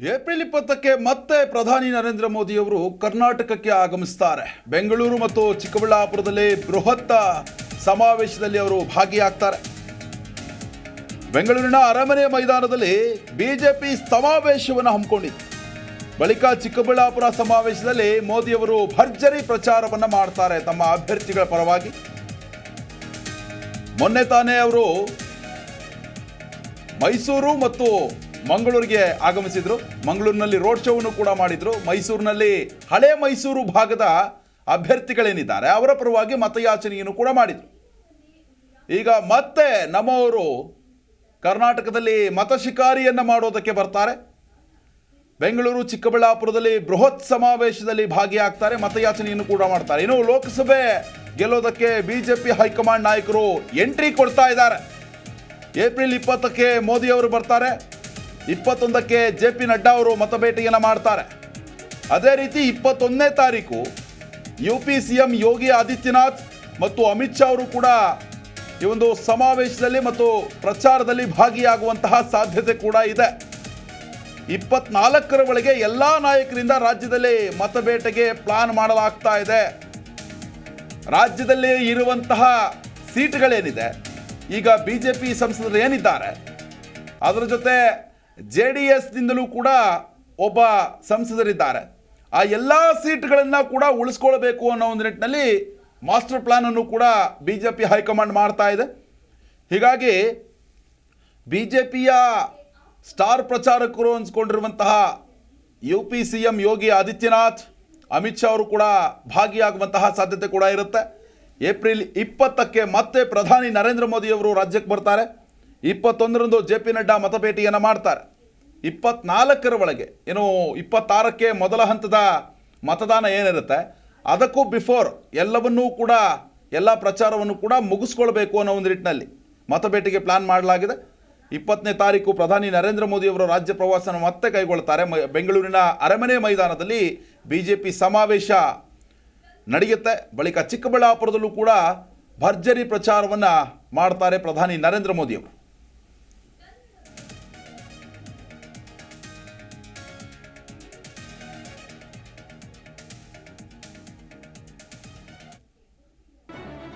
April ಇಪ್ಪತ್ತಕ್ಕೆ ಮತ್ತೆ ಪ್ರಧಾನಿ ನರೇಂದ್ರ ಮೋದಿಯವರು ಕರ್ನಾಟಕಕ್ಕೆ ಆಗಮಿಸ್ತಾರೆ. ಬೆಂಗಳೂರು ಮತ್ತು ಚಿಕ್ಕಬಳ್ಳಾಪುರದಲ್ಲಿ ಬೃಹತ್ ಸಮಾವೇಶದಲ್ಲಿ ಅವರು ಭಾಗಿಯಾಗ್ತಾರೆ. ಬೆಂಗಳೂರಿನ ಅರಮನೆ ಮೈದಾನದಲ್ಲಿ ಬಿಜೆಪಿ ಸಮಾವೇಶವನ್ನು ಹಮ್ಮಿಕೊಂಡಿದೆ. ಬಳಿಕ ಚಿಕ್ಕಬಳ್ಳಾಪುರ ಸಮಾವೇಶದಲ್ಲಿ ಮೋದಿಯವರು ಭರ್ಜರಿ ಪ್ರಚಾರವನ್ನು ಮಾಡ್ತಾರೆ ತಮ್ಮ ಅಭ್ಯರ್ಥಿಗಳ ಪರವಾಗಿ. ಮೊನ್ನೆ ತಾನೇ ಅವರು ಮೈಸೂರು ಮತ್ತು ಮಂಗಳೂರಿಗೆ ಆಗಮಿಸಿದರು. ಮಂಗಳೂರಿನಲ್ಲಿ ರೋಡ್ ಶೋವನ್ನು ಕೂಡ ಮಾಡಿದ್ರು. ಮೈಸೂರಿನಲ್ಲಿ ಹಳೆ ಮೈಸೂರು ಭಾಗದ ಅಭ್ಯರ್ಥಿಗಳೇನಿದ್ದಾರೆ, ಅವರ ಪರವಾಗಿ ಮತಯಾಚನೆಯನ್ನು ಕೂಡ ಮಾಡಿದ್ರು. ಈಗ ಮತ್ತೆ ನಮ್ಮವರು ಕರ್ನಾಟಕದಲ್ಲಿ ಮತ ಶಿಕಾರಿಯನ್ನ ಮಾಡೋದಕ್ಕೆ ಬರ್ತಾರೆ. ಬೆಂಗಳೂರು, ಚಿಕ್ಕಬಳ್ಳಾಪುರದಲ್ಲಿ ಬೃಹತ್ ಸಮಾವೇಶದಲ್ಲಿ ಭಾಗಿಯಾಗ್ತಾರೆ, ಮತಯಾಚನೆಯನ್ನು ಕೂಡ ಮಾಡ್ತಾರೆ. ಇನ್ನು ಲೋಕಸಭೆ ಗೆಲ್ಲೋದಕ್ಕೆ ಬಿಜೆಪಿ ಹೈಕಮಾಂಡ್ ನಾಯಕರು ಎಂಟ್ರಿ ಕೊಡ್ತಾ ಇದ್ದಾರೆ. ಏಪ್ರಿಲ್ ಇಪ್ಪತ್ತಕ್ಕೆ ಮೋದಿ ಅವರು ಬರ್ತಾರೆ. ಇಪ್ಪತ್ತೊಂದಕ್ಕೆ ಜೆ ಪಿ ನಡ್ಡಾ ಅವರು ಮತಭೇಟಿಯನ್ನು ಮಾಡ್ತಾರೆ. ಅದೇ ರೀತಿ ಇಪ್ಪತ್ತೊಂದನೇ ತಾರೀಕು U P C M Yogi Adityanath ಮತ್ತು ಅಮಿತ್ ಶಾ ಅವರು ಕೂಡ ಈ ಒಂದು ಸಮಾವೇಶದಲ್ಲಿ ಮತ್ತು ಪ್ರಚಾರದಲ್ಲಿ ಭಾಗಿಯಾಗುವಂತಹ ಸಾಧ್ಯತೆ ಕೂಡ ಇದೆ. ಇಪ್ಪತ್ನಾಲ್ಕರ ಒಳಗೆ ಎಲ್ಲ ನಾಯಕರಿಂದ ರಾಜ್ಯದಲ್ಲಿ ಮತಬೇಟೆಗೆ ಪ್ಲಾನ್ ಮಾಡಲಾಗ್ತಾ ಇದೆ. ರಾಜ್ಯದಲ್ಲಿ ಇರುವಂತಹ ಸೀಟ್ಗಳೇನಿದೆ, ಈಗ ಬಿ ಜೆ ಪಿ ಸಂಸದರು ಏನಿದ್ದಾರೆ, ಅದರ ಜೊತೆ ಜೆ ಡಿ ಎಸ್ನಿಂದಲೂ ಕೂಡ ಒಬ್ಬ ಸಂಸದರಿದ್ದಾರೆ. ಆ ಎಲ್ಲ ಸೀಟ್ಗಳನ್ನು ಕೂಡ ಉಳಿಸ್ಕೊಳ್ಬೇಕು ಅನ್ನೋ ಒಂದು ನಿಟ್ಟಿನಲ್ಲಿ ಮಾಸ್ಟರ್ ಪ್ಲಾನ್ ಅನ್ನು ಕೂಡ ಬಿ ಜೆ ಪಿ ಹೈಕಮಾಂಡ್ ಮಾಡ್ತಾ ಇದೆ. ಹೀಗಾಗಿ ಬಿ ಜೆ ಪಿಯ ಸ್ಟಾರ್ ಪ್ರಚಾರಕರು ಅನ್ಸ್ಕೊಂಡಿರುವಂತಹ U P C M Yogi Adityanath, Amit Shah ಅವರು ಕೂಡ ಭಾಗಿಯಾಗುವಂತಹ ಸಾಧ್ಯತೆ ಕೂಡ ಇರುತ್ತೆ. ಏಪ್ರಿಲ್ ಇಪ್ಪತ್ತಕ್ಕೆ ಮತ್ತೆ ಪ್ರಧಾನಿ ನರೇಂದ್ರ ಮೋದಿ ಅವರು ರಾಜ್ಯಕ್ಕೆ ಬರ್ತಾರೆ. ಇಪ್ಪತ್ತೊಂದರಂದು ಜೆ ಪಿ ನಡ್ಡಾ ಮತಪೇಟಿಯನ್ನು ಮಾಡ್ತಾರೆ. ಇಪ್ಪತ್ನಾಲ್ಕರ ಒಳಗೆ, ಏನು ಇಪ್ಪತ್ತಾರಕ್ಕೆ ಮೊದಲ ಹಂತದ ಮತದಾನ ಏನಿರುತ್ತೆ, ಅದಕ್ಕೂ ಬಿಫೋರ್ ಎಲ್ಲವನ್ನೂ ಕೂಡ, ಎಲ್ಲ ಪ್ರಚಾರವನ್ನು ಕೂಡ ಮುಗಿಸ್ಕೊಳ್ಬೇಕು ಅನ್ನೋ ಒಂದು ನಿಟ್ಟಿನಲ್ಲಿ ಮತಪೇಟಿಗೆ ಪ್ಲಾನ್ ಮಾಡಲಾಗಿದೆ. ಇಪ್ಪತ್ತನೇ ತಾರೀಕು ಪ್ರಧಾನಿ ನರೇಂದ್ರ ಮೋದಿ ಅವರು ರಾಜ್ಯ ಪ್ರವಾಸನ ಮತ್ತೆ ಕೈಗೊಳ್ತಾರೆ. ಬೆಂಗಳೂರಿನ ಅರಮನೆ ಮೈದಾನದಲ್ಲಿ ಬಿ ಜೆ ಪಿ ಸಮಾವೇಶ ನಡೆಯುತ್ತೆ. ಬಳಿಕ ಚಿಕ್ಕಬಳ್ಳಾಪುರದಲ್ಲೂ ಕೂಡ ಭರ್ಜರಿ ಪ್ರಚಾರವನ್ನು ಮಾಡ್ತಾರೆ ಪ್ರಧಾನಿ ನರೇಂದ್ರ ಮೋದಿ